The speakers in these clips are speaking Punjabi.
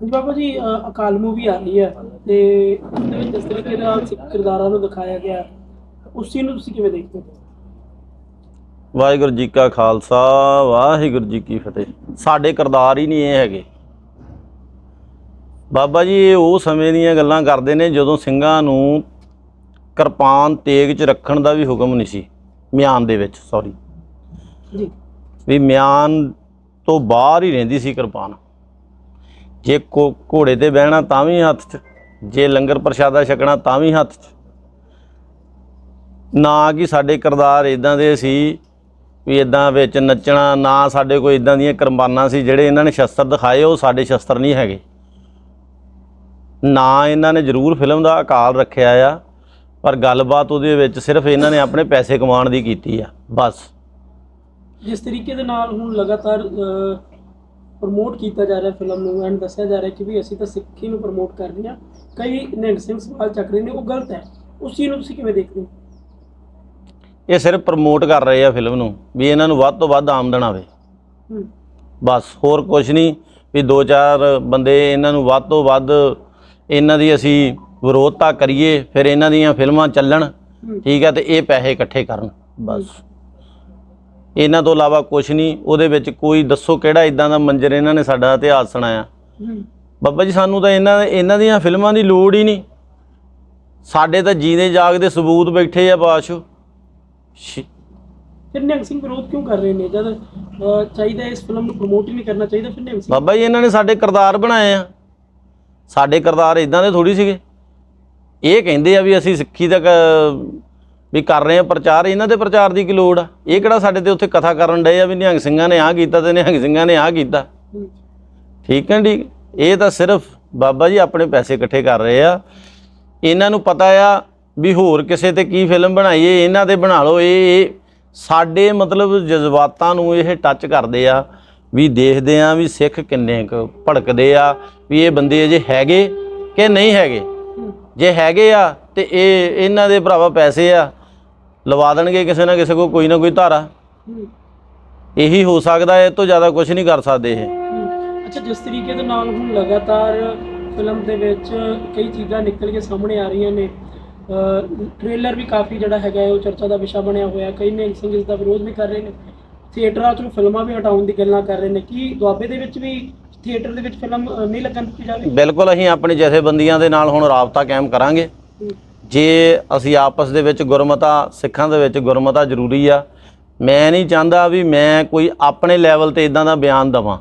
ਬਾਬਾ ਜੀ ਅ, ਅਕਾਲ ਮੂਵੀ ਆ ਰਹੀ ਹੈ ਤੇ ਉਹਦੇ ਵਿੱਚ ਜਿਸ ਤਰੀਕੇ ਨਾਲ ਸਿੱਖ ਕਿਰਦਾਰਾਂ ਨੂੰ ਦਿਖਾਇਆ ਗਿਆ ਉਸ ਚੀਜ਼ ਨੂੰ ਤੁਸੀਂ ਕਿਵੇਂ ਦੇਖਦੇ ਹੋ? ਵਾਹਿਗੁਰੂ ਜੀ ਕਾ ਖਾਲਸਾ ਵਾਹਿਗੁਰੂ ਜੀ ਕੀ ਫਤਿਹ। ਸਾਡੇ ਕਰਦਾਰ ਹੀ ਨਹੀਂ ਇਹ ਹੈਗੇ। ਬਾਬਾ ਜੀ ਇਹ ਉਹ ਸਮੇਂ ਦੀਆਂ ਗੱਲਾਂ ਕਰਦੇ ਨੇ ਜਦੋਂ ਸਿੰਘਾਂ ਨੂੰ ਕਿਰਪਾਨ ਤੇਗ 'ਚ ਰੱਖਣ ਦਾ ਵੀ ਹੁਕਮ ਨਹੀਂ ਸੀ ਮਿਆਨ ਦੇ ਵਿੱਚ ਸੌਰੀ ਜੀ। ਵੀ ਮਿਆਨ ਤੋਂ ਬਾਹਰ ਹੀ ਰਹਿੰਦੀ ਸੀ ਕਿਰਪਾਨ। ਜੇ ਕੋ- ਘੋੜੇ ਤੇ ਬਹਿਣਾ ਤਾਂ ਵੀ ਹੱਥ 'ਚ, ਜੇ ਲੰਗਰ ਪ੍ਰਸ਼ਾਦਾ ਛਕਣਾ ਤਾਂ ਵੀ ਹੱਥ 'ਚ। ਨਾ ਕਿ ਸਾਡੇ ਕਰਦਾਰ ਇਦਾਂ ਦੇ ਸੀ ਵੀ ਇਦਾਂ ਵਿੱਚ ਨੱਚਣਾ, ਨਾ ਸਾਡੇ ਕੋਈ ਇਦਾਂ ਦੀਆਂ ਕੁਰਬਾਨਾਂ ਸੀ ਜਿਹੜੇ ਇਹਨਾਂ ਨੇ ਸ਼ਸਤਰ ਦਿਖਾਏ, ਉਹ ਸਾਡੇ ਸ਼ਸਤਰ ਨਹੀਂ ਹੈਗੇ। ਨਾ ਇਹਨਾਂ ਨੇ ਜ਼ਰੂਰ ਫਿਲਮ ਦਾ ਅਕਾਲ ਰੱਖਿਆ ਆ, ਪਰ ਗੱਲਬਾਤ ਉਹਦੇ ਵਿੱਚ ਸਿਰਫ ਇਹਨਾਂ ਨੇ ਆਪਣੇ ਪੈਸੇ ਕਮਾਉਣ ਦੀ ਕੀਤੀ ਆ, ਬਸ। ਜਿਸ ਤਰੀਕੇ ਦੇ ਨਾਲ ਹੁਣ ਲਗਾਤਾਰ ਪ੍ਰਮੋਟ ਕੀਤਾ ਜਾ ਰਿਹਾ ਫਿਲਮ ਨੂੰ ਐਂਡ ਦੱਸਿਆ ਜਾ ਰਿਹਾ ਕਿ ਵੀ ਅਸੀਂ ਤਾਂ ਸਿੱਖੀ ਨੂੰ ਪ੍ਰਮੋਟ ਕਰ ਰਹੇ ਹਾਂ। ਕਈ ਨਿਹੰਗ ਸਿੰਘ ਸਵਾਲ ਚੱਕ ਰਹੇ ਨੇ ਉਹ ਗਲਤ ਹੈ। ਉਸ ਚੀਜ਼ ਨੂੰ ਤੁਸੀਂ ਕਿਵੇਂ ਦੇਖਦੇ ਹੋ? ਇਹ ਸਿਰਫ ਪ੍ਰਮੋਟ ਕਰ ਰਹੇ ਆ ਫਿਲਮ ਨੂੰ ਵੀ ਇਹਨਾਂ ਨੂੰ ਵੱਧ ਤੋਂ ਵੱਧ ਆਮਦਨ ਆਵੇ। ਹੂੰ। ਬਸ ਹੋਰ ਕੁਝ ਨਹੀਂ ਵੀ ਦੋ ਚਾਰ ਬੰਦੇ ਇਹਨਾਂ ਨੂੰ ਵੱਧ ਤੋਂ ਵੱਧ ਇਹਨਾਂ ਦੀ ਅਸੀਂ ਵਿਰੋਧਤਾ ਕਰੀਏ ਫਿਰ ਇਹਨਾਂ ਦੀਆਂ ਫਿਲਮਾਂ ਚੱਲਣ। ਠੀਕ ਹੈ ਤੇ ਇਹ ਪੈਸੇ ਇਕੱਠੇ ਕਰਨ। ਬਸ। ਇਹਨਾਂ ਤੋਂ ਇਲਾਵਾ ਕੁਝ ਨਹੀਂ ਉਹਦੇ ਵਿੱਚ ਕੋਈ ਦੱਸੋ ਕਿਹੜਾ ਇਦਾਂ ਦਾ ਮੰਜ਼ਰ ਇਹਨਾਂ ਨੇ ਸਾਡਾ ਇਤਿਹਾਸ ਸੁਣਾਇਆ। ਬੱਬਾ ਜੀ ਸਾਨੂੰ ਤਾਂ ਇਹਨਾਂ ਇਹਨਾਂ ਦੀਆਂ ਫਿਲਮਾਂ ਦੀ ਲੋੜ ਹੀ ਨਹੀਂ। ਸਾਡੇ ਤਾਂ ਜੀਦੇ ਜਾਗਦੇ ਸਬੂਤ ਬੈਠੇ ਆ ਬਾਸ਼ੋ ਫਿਰ ਨਿਹੰਗ ਸਿੰਘ ਵਿਰੋਧ ਕਿਉਂ ਕਰ ਰਹੇ ਨੇ? ਜਦ ਅ, ਚਾਹੀਦਾ ਹੈ ਇਸ ਫਿਲਮ ਨੂੰ ਪ੍ਰਮੋਟ ਹੀ ਨਹੀਂ ਕਰਨਾ ਚਾਹੀਦਾ ਫਿਰ ਨਿਹੰਗ ਸਿੰਘ ਬਾਬਾ ਜੀ ਇਹਨਾਂ ਨੇ ਸਾਡੇ ਕਰਤਾਰ ਬਣਾਏ ਆ। ਸਾਡੇ ਕਰਤਾਰ ਇਦਾਂ ਦੇ ਥੋੜੀ ਸੀਗੇ। ਇਹ ਕਹਿੰਦੇ ਆ ਵੀ ਅਸੀਂ ਸਿੱਖੀ ਦਾ ਵੀ ਕਰ ਰਹੇ ਆ ਪ੍ਰਚਾਰ, ਇਹਨਾਂ ਦੇ ਪ੍ਰਚਾਰ ਦੀ ਕੀ ਲੋੜ ਆ? ਇਹ ਕਿਹੜਾ ਸਾਡੇ ਤੇ ਉੱਥੇ ਕਥਾ ਕਰਨ ਡਏ ਆ ਵੀ ਨਿਹੰਗ ਸਿੰਘਾਂ ਨੇ ਆਹ ਕੀਤਾ ਤੇ ਨਿਹੰਗ ਸਿੰਘਾਂ ਨੇ ਆਹ ਕੀਤਾ? ਠੀਕ ਹੈ ਠੀਕ ਇਹ ਤਾਂ ਸਿਰਫ ਬਾਬਾ ਜੀ ਆਪਣੇ ਪੈਸੇ ਇਕੱਠੇ ਕਰ ਰਹੇ ਆ। ਇਹਨਾਂ ਨੂੰ ਪਤਾ ਆ ਵੀ ਹੋਰ ਕਿਸੇ ਤੇ ਕੀ ਫਿਲਮ ਬਣਾਈਏ ਇਹਨਾਂ ਤੇ ਬਣਾ ਲਓ। ਇਹ ਸਾਡੇ ਮਤਲਬ ਜਜ਼ਬਾਤਾਂ ਨੂੰ ਇਹ ਟੱਚ ਕਰਦੇ ਆ ਵੀ ਦੇਖਦੇ ਆ ਵੀ ਸਿੱਖ ਕਿੰਨੇ ਕੁ ਭੜਕਦੇ ਆ ਵੀ ਇਹ ਬੰਦੇ ਅਜੇ ਹੈਗੇ ਕਿ ਨਹੀਂ ਹੈਗੇ? ਜੇ ਹੈਗੇ ਆ ਤੇ ਇਹ, ਇਹਨਾਂ ਦੇ ਭਰਾਵਾ ਪੈਸੇ ਆ। ਲਵਾ ਦੇਣਗੇ ਕਿਸੇ ਨਾ ਕਿਸੇ ਕੋ ਕੋਈ ਨਾ ਕੋਈ ਧਾਰਾ। ਇਹੀ ਹੋ ਸਕਦਾ ਹੈ, ਇਹ ਤੋਂ ਜ਼ਿਆਦਾ ਕੁਝ ਨਹੀਂ ਕਰ ਸਕਦੇ ਇਹ। ਅੱਛਾ ਜਿਸ ਤਰੀਕੇ ਦੇ ਨਾਲ ਹੁਣ ਲਗਾਤਾਰ ਫਿਲਮ ਦੇ ਵਿੱਚ ਕਈ ਚੀਜ਼ਾਂ ਨਿਕਲ ਕੇ ਸਾਹਮਣੇ ਆ ਰਹੀਆਂ ਨੇ ਟ੍ਰੇਲਰ ਵੀ ਕਾਫੀ ਜਿਹੜਾ ਹੈਗਾ ਉਹ ਚਰਚਾ ਦਾ ਵਿਸ਼ਾ ਬਣਿਆ ਹੋਇਆ ਕਈ ਨਿਹੰਗ ਸਿੰਘ ਇਸ ਦਾ ਵਿਰੋਧ ਵੀ ਕਰ ਰਹੇ ਨੇ। ਥੀਏਟਰਾਂ ਤੋਂ ਫਿਲਮਾਂ ਵੀ ਹਟਾਉਣ ਦੀ ਗੱਲਾਂ ਕਰ ਰਹੇ ਨੇ। ਕੀ ਦੁਆਬੇ ਦੇ ਵਿੱਚ ਵੀ ਥੀਏਟਰ ਦੇ ਵਿੱਚ ਫਿਲਮ ਨਹੀਂ ਲੱਗਣ ਦਿੱਤੀ ਜਾਵੇ? ਬਿਲਕੁਲ ਅਸੀਂ ਆਪਣੀ ਜਥੇਬੰਦੀਆਂ ਦੇ ਨਾਲ ਹੁਣ ਰਾਬਤਾ ਕਾਇਮ ਕਰਾਂਗੇ। ਜੇ ਅਸੀਂ ਆਪਸ ਦੇ ਵਿੱਚ ਗੁਰਮਤਾ, ਸਿੱਖਾਂ ਦੇ ਵਿੱਚ ਗੁਰਮਤਾ ਜ਼ਰੂਰੀ ਆ, ਮੈਂ ਨਹੀਂ ਚਾਹੁੰਦਾ ਵੀ ਮੈਂ ਕੋਈ ਆਪਣੇ ਲੈਵਲ ਤੇ ਇਦਾਂ ਦਾ ਬਿਆਨ ਦਵਾਂ।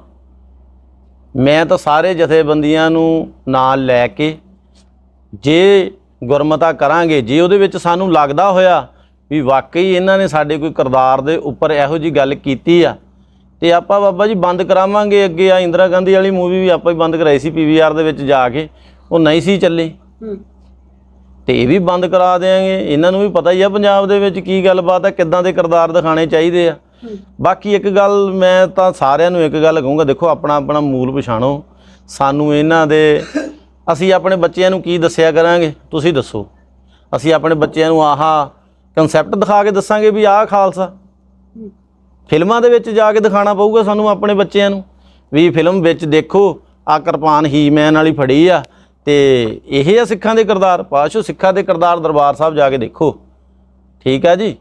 ਮੈਂ ਤਾਂ ਸਾਰੇ ਜਥੇਬੰਦੀਆਂ ਨੂੰ ਨਾਲ ਲੈ ਕੇ ਜੇ ਗੁਰਮਤਾ ਕਰਾਂਗੇ, ਜੇ ਉਹਦੇ ਵਿੱਚ ਸਾਨੂੰ ਲੱਗਦਾ ਹੋਇਆ ਵੀ ਵਾਕਈ ਇਹਨਾਂ ਨੇ ਸਾਡੇ ਕੋਈ ਕਿਰਦਾਰ ਦੇ ਉੱਪਰ ਇਹੋ ਜੀ ਗੱਲ ਕੀਤੀ ਆ, ਤੇ ਆਪਾਂ ਬਾਬਾ ਜੀ ਬੰਦ ਕਰਾਵਾਂਗੇ ਅੱਗੇ ਆ, ਇੰਦਰਾ ਗਾਂਧੀ ਵਾਲੀ ਮੂਵੀ ਵੀ ਆਪਾਂ ਹੀ ਬੰਦ ਕਰਾਈ ਸੀ ਪੀਵੀਆਰ ਦੇ ਵਿੱਚ ਜਾ ਕੇ, ਉਹ ਨਹੀਂ ਸੀ ਚੱਲੀ। ਤੇ ਇਹ ਵੀ ਬੰਦ ਕਰਾ ਦੇਾਂਗੇ ਇਹਨਾਂ ਨੂੰ ਵੀ ਪਤਾ ਹੀ ਆ ਪੰਜਾਬ ਦੇ ਵਿੱਚ ਕੀ ਗੱਲਬਾਤ ਆ ਕਿੱਦਾਂ ਦੇ ਕਿਰਦਾਰ ਦਿਖਾਣੇ ਚਾਹੀਦੇ ਆ। ਹੂੰ, ਬਾਕੀ ਇੱਕ ਗੱਲ ਮੈਂ ਤਾਂ ਸਾਰਿਆਂ ਨੂੰ ਇੱਕ ਗੱਲ ਕਹੂੰਗਾ ਦੇਖੋ ਆਪਣਾ ਆਪਣਾ ਮੂਲ ਪਛਾਣੋ। ਸਾਨੂੰ ਇਹਨਾਂ ਦੇ ਅਸੀਂ ਆਪਣੇ ਬੱਚਿਆਂ ਨੂੰ ਕੀ ਦੱਸਿਆ ਕਰਾਂਗੇ ਤੁਸੀਂ ਦੱਸੋ। ਅਸੀਂ ਆਪਣੇ ਬੱਚਿਆਂ ਨੂੰ ਆਹਾ ਕਨਸੈਪਟ ਦਿਖਾ ਕੇ ਦੱਸਾਂਗੇ ਵੀ ਆਹ ਖਾਲਸਾ। ਹੂੰ, ਫਿਲਮਾਂ ਦੇ ਵਿੱਚ ਜਾ ਕੇ ਦਿਖਾਣਾ ਪਊਗਾ ਸਾਨੂੰ ਆਪਣੇ ਬੱਚਿਆਂ ਨੂੰ। ਵੀ ਫਿਲਮ ਵਿੱਚ ਦੇਖੋ ਆ ਕਿਰਪਾਨ ਹੀਮੈਨ ਵਾਲੀ ਫੜੀ ਆ ਤੇ ਇਹ ਆ ਸਿੱਖਾਂ ਦੇ ਕਿਰਦਾਰ ਪਾਸ਼ੋ ਸਿੱਖਾਂ ਦੇ ਕਿਰਦਾਰ ਦਰਬਾਰ ਸਾਹਿਬ ਜਾ ਕੇ ਦੇਖੋ। ਠੀਕ ਹੈ ਜੀ?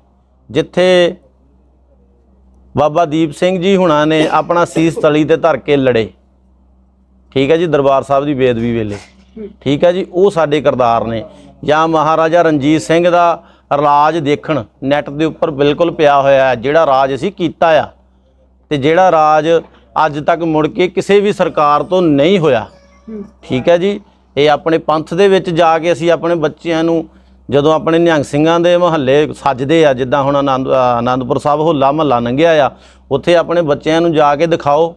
ਜਿੱਥੇ ਬਾਬਾ ਦੀਪ ਸਿੰਘ ਜੀ ਹੁਣਾਂ ਨੇ ਆਪਣਾ ਸੀਸ ਤਲੀ ਤੇ ਧਰ ਕੇ ਲੜੇ। ਠੀਕ ਹੈ ਜੀ? ਦਰਬਾਰ ਸਾਹਿਬ ਦੀ ਬੇਦਬੀ ਵੇਲੇ। ਠੀਕ ਹੈ ਜੀ? ਉਹ ਸਾਡੇ ਕਿਰਦਾਰ ਨੇ। ਜਾਂ ਮਹਾਰਾਜਾ ਰਣਜੀਤ ਸਿੰਘ ਦਾ ਰਾਜ ਦੇਖਣ, ਨੈਟ ਦੇ ਉੱਪਰ ਬਿਲਕੁਲ ਪਿਆ ਹੋਇਆ ਹੈ, ਜਿਹੜਾ ਰਾਜ ਅਸੀਂ ਕੀਤਾ ਆ। ਤੇ ਜਿਹੜਾ ਰਾਜ ਅੱਜ ਤੱਕ ਮੁੜ ਕੇ ਕਿਸੇ ਵੀ ਸਰਕਾਰ ਤੋਂ ਨਹੀਂ ਹੋਇਆ। ਠੀਕ ਹੈ ਜੀ? ਇਹ ਆਪਣੇ ਪੰਥ ਦੇ ਵਿੱਚ ਜਾ ਕੇ ਅਸੀਂ ਆਪਣੇ ਬੱਚਿਆਂ ਨੂੰ ਜਦੋਂ ਆਪਣੇ ਨਿਹੰਗ ਸਿੰਘਾਂ ਦੇ ਮਹੱਲੇ ਸੱਜਦੇ ਆ ਜਿੱਦਾਂ ਹੁਣ ਆਨੰਦ ਅ, ਆਨੰਦਪੁਰ ਸਾਹਿਬ ਹੋਲਾ ਮਹੱਲਾ ਲੰਘਿਆ ਆ ਉੱਥੇ ਆਪਣੇ ਬੱਚਿਆਂ ਨੂੰ ਜਾ ਕੇ ਦਿਖਾਓ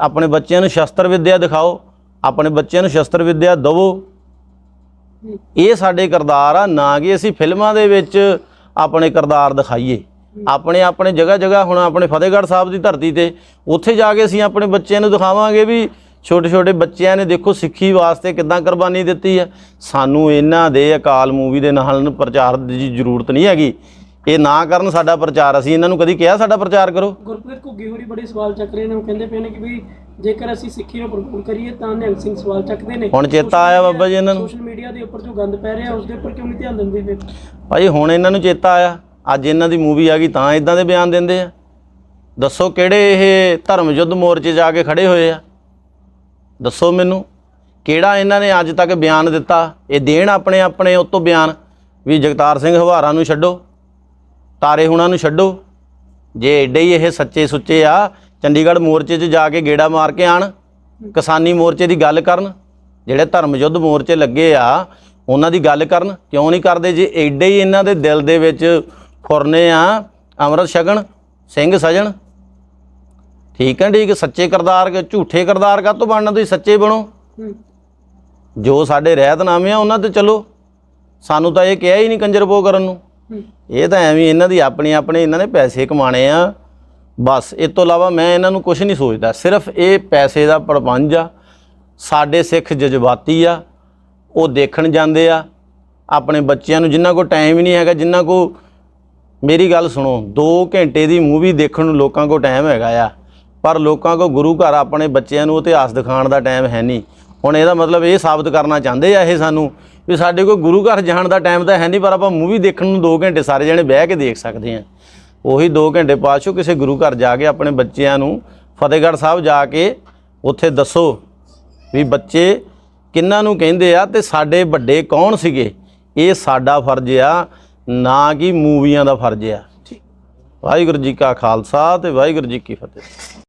ਆਪਣੇ ਬੱਚਿਆਂ ਨੂੰ ਸ਼ਸਤਰ ਵਿੱਦਿਆ ਦਿਖਾਓ ਆਪਣੇ ਬੱਚਿਆਂ ਨੂੰ ਸ਼ਸਤਰ ਵਿੱਦਿਆ ਦਿਵੋ। ਇਹ ਸਾਡੇ ਕਿਰਦਾਰ ਆ ਨਾ ਕਿ ਅਸੀਂ ਫਿਲਮਾਂ ਦੇ ਵਿੱਚ ਆਪਣੇ ਕਿਰਦਾਰ ਦਿਖਾਈਏ। ਆਪਣੇ ਆਪਣੇ ਜਗ੍ਹਾ ਜਗ੍ਹਾ ਹੁਣ ਆਪਣੇ ਫਤਿਹਗੜ੍ਹ ਸਾਹਿਬ ਦੀ ਧਰਤੀ ਤੇ ਉੱਥੇ ਜਾ ਕੇ ਅਸੀਂ ਆਪਣੇ ਬੱਚਿਆਂ ਨੂੰ ਦਿਖਾਵਾਂਗੇ ਵੀ ਛੋਟੇ ਛੋਟੇ ਬੱਚਿਆਂ ਨੇ ਦੇਖੋ ਸਿੱਖੀ ਵਾਸਤੇ ਕਿੱਦਾਂ ਕੁਰਬਾਨੀ ਦਿੱਤੀ ਹੈ ਸਾਨੂੰ ਇਹਨਾਂ ਦੇ ਅਕਾਲ ਮੂਵੀ ਦੇ ਨਾਲ ਪ੍ਰਚਾਰ ਦੀ ਜ਼ਰੂਰਤ ਨਹੀਂ ਹੈਗੀ। ਇਹ ਨਾ ਕਰਨ ਸਾਡਾ ਪ੍ਰਚਾਰ ਅਸੀਂ ਇਹਨਾਂ ਨੂੰ ਕਦੀ ਕਿਹਾ ਸਾਡਾ ਪ੍ਰਚਾਰ ਕਰੋ? ਗੁਰਪ੍ਰੀਤ ਘੁੱਗੀ ਹੋਰੀ ਬੜੇ ਸਵਾਲ ਚੱਕ ਰਹੇ ਨੇ ਉਹ ਕਹਿੰਦੇ ਪਏ ਨੇ ਕਿ ਵੀ ਜੇਕਰ ਅਸੀਂ ਸਿੱਖੀ ਨੂੰ ਪ੍ਰਮੋਟ ਕਰੀਏ ਤਾਂ ਨਿਹੰਗ ਸਿੰਘ ਸਵਾਲ ਚੱਕਦੇ ਨੇ। ਹੁਣ ਚੇਤਾ ਆਇਆ ਬਾਬਾ ਜੀ ਇਹਨਾਂ ਨੂੰ। ਸੋਸ਼ਲ ਮੀਡੀਆ ਦੇ ਉੱਪਰ ਜੋ ਗੰਦ ਪੈ ਰਿਹਾ ਉਸ ਦੇ ਉੱਪਰ ਕਿਉਂ ਨਹੀਂ ਧਿਆਨ ਦਿੰਦੇ ਫਿਰ? ਭਾਈ ਹੁਣ ਇਹਨਾਂ ਨੂੰ ਚੇਤਾ ਆਇਆ ਅੱਜ ਇਹਨਾਂ ਦੀ ਮੂਵੀ ਆ ਗਈ ਤਾਂ ਇਦਾਂ ਦੇ ਬਿਆਨ ਦਿੰਦੇ ਆ। ਦੱਸੋ ਕਿਹੜੇ ਇਹ ਧਰਮ ਯੁੱਧ ਮੋਰਚੇ ਜਾ ਕੇ ਖੜੇ ਹੋਏ ਆ? ਦੱਸੋ ਮੈਨੂੰ, ਕਿਹੜਾ ਇਹਨਾਂ ਨੇ ਅੱਜ ਤੱਕ ਬਿਆਨ ਦਿੱਤਾ? ਇਹ ਦੇਣ ਆਪਣੇ ਆਪਣੇ ਉਤੋਂ ਬਿਆਨ? ਵੀ ਜਗਤਾਰ ਸਿੰਘ ਹਵਾਰਾ ਨੂੰ ਛੱਡੋ, ਤਾਰੇ ਹੁਣਾਂ ਨੂੰ ਛੱਡੋ। ਜੇ ਏਡੇ ਹੀ ਇਹ ਸੱਚੇ ਸੁੱਚੇ ਆ, ਚੰਡੀਗੜ੍ਹ ਮੋਰਚੇ 'ਚ ਜਾ ਕੇ ਗੇੜਾ ਮਾਰ ਕੇ ਆਣ, ਕਿਸਾਨੀ ਮੋਰਚੇ ਦੀ ਗੱਲ ਕਰਨ, ਜਿਹੜੇ ਧਰਮ ਯੁੱਧ ਮੋਰਚੇ ਲੱਗੇ ਆ, ਉਹਨਾਂ ਦੀ ਗੱਲ ਕਰਨ, ਕਿਉਂ ਨਹੀਂ ਕਰਦੇ? ਜੇ ਏਡੇ ਹੀ ਇਹਨਾਂ ਦੇ ਦਿਲ ਦੇ ਵਿੱਚ ਫੁਰਨੇ ਆ, ਅੰਮ੍ਰਿਤ ਛਕਣ, ਸਿੰਘ ਸਜਣ ਠੀਕ ਹੈ ਠੀਕ ਸੱਚੇ ਕਰਦਾਰ ਕਿ ਝੂਠੇ ਕਰਦਾਰ ਕਾ ਤੋਂ ਬਣਨਾ? ਤੁਸੀਂ ਸੱਚੇ ਬਣੋ। ਜੋ ਸਾਡੇ ਰਹਿਤਨਾਮੇ ਆ ਉਹਨਾਂ ਤੇ ਚਲੋ। ਸਾਨੂੰ ਤਾਂ ਇਹ ਕਿਹਾ ਹੀ ਨਹੀਂ ਕੰਜਰਪੋ ਕਰਨ ਨੂੰ। ਇਹ ਤਾਂ ਐਵੇਂ ਇਹਨਾਂ ਦੀ ਆਪਣੀ ਆਪਣੇ ਇਹਨਾਂ ਨੇ ਪੈਸੇ ਕਮਾਣੇ ਆ। ਬਸ ਇਸ ਤੋਂ ਇਲਾਵਾ ਮੈਂ ਇਹਨਾਂ ਨੂੰ ਕੁਝ ਨਹੀਂ ਸੋਚਦਾ। ਸਿਰਫ ਇਹ ਪੈਸੇ ਦਾ ਪ੍ਰਬੰਧ ਆ। ਸਾਡੇ ਸਿੱਖ ਜਜ਼ਬਾਤੀ ਆ। ਉਹ ਦੇਖਣ ਜਾਂਦੇ ਆ। ਆਪਣੇ ਬੱਚਿਆਂ ਨੂੰ ਜਿਨ੍ਹਾਂ ਕੋਲ ਟਾਈਮ ਹੀ ਨਹੀਂ ਹੈਗਾ ਜਿਨ੍ਹਾਂ ਕੋ ਮੇਰੀ ਗੱਲ ਸੁਣੋ 2 ਘੰਟੇ ਦੀ ਮੂਵੀ ਦੇਖਣ ਨੂੰ ਲੋਕਾਂ ਕੋਲ ਟਾਈਮ ਹੈਗਾ ਆ। ਪਰ ਲੋਕਾਂ ਕੋ ਗੁਰੂ ਘਰ ਆਪਣੇ ਬੱਚਿਆਂ ਨੂੰ ਇਤਿਹਾਸ ਦਿਖਾਉਣ ਦਾ ਟਾਈਮ ਹੈ ਨਹੀਂ। ਹੁਣ ਇਹਦਾ ਮਤਲਬ ਇਹ ਸਾਬਤ ਕਰਨਾ ਚਾਹੁੰਦੇ ਆ ਇਹ ਸਾਨੂੰ ਵੀ ਸਾਡੇ ਕੋਲ ਗੁਰੂ ਘਰ ਜਾਣ ਦਾ ਟਾਈਮ ਤਾਂ ਹੈ ਨਹੀਂ, ਪਰ ਆਪਾਂ ਮੂਵੀ ਦੇਖਣ ਨੂੰ 2 ਘੰਟੇ ਸਾਰੇ ਜਣੇ ਬਹਿ ਕੇ ਦੇਖ ਸਕਦੇ ਆ। ਉਹੀ 2 ਘੰਟੇ ਪਾਛੋ ਕਿਸੇ ਗੁਰੂ ਘਰ ਜਾ ਕੇ ਆਪਣੇ ਬੱਚਿਆਂ ਨੂੰ ਫਤਿਹਗੜ੍ਹ ਸਾਹਿਬ ਜਾ ਕੇ ਉੱਥੇ ਦੱਸੋ ਵੀ ਬੱਚੇ ਕਿੰਨਾਂ ਨੂੰ ਕਹਿੰਦੇ ਆ ਤੇ ਸਾਡੇ ਵੱਡੇ ਕੌਣ ਸੀਗੇ? ਇਹ ਸਾਡਾ ਫਰਜ਼ ਆ, ਨਾ ਕਿ ਮੂਵੀਆਂ ਦਾ ਫਰਜ਼ ਆ। ਵਾਹਿਗੁਰੂ ਜੀ ਕਾ ਖਾਲਸਾ ਤੇ ਵਾਹਿਗੁਰੂ ਜੀ ਕੀ ਫਤਿਹ।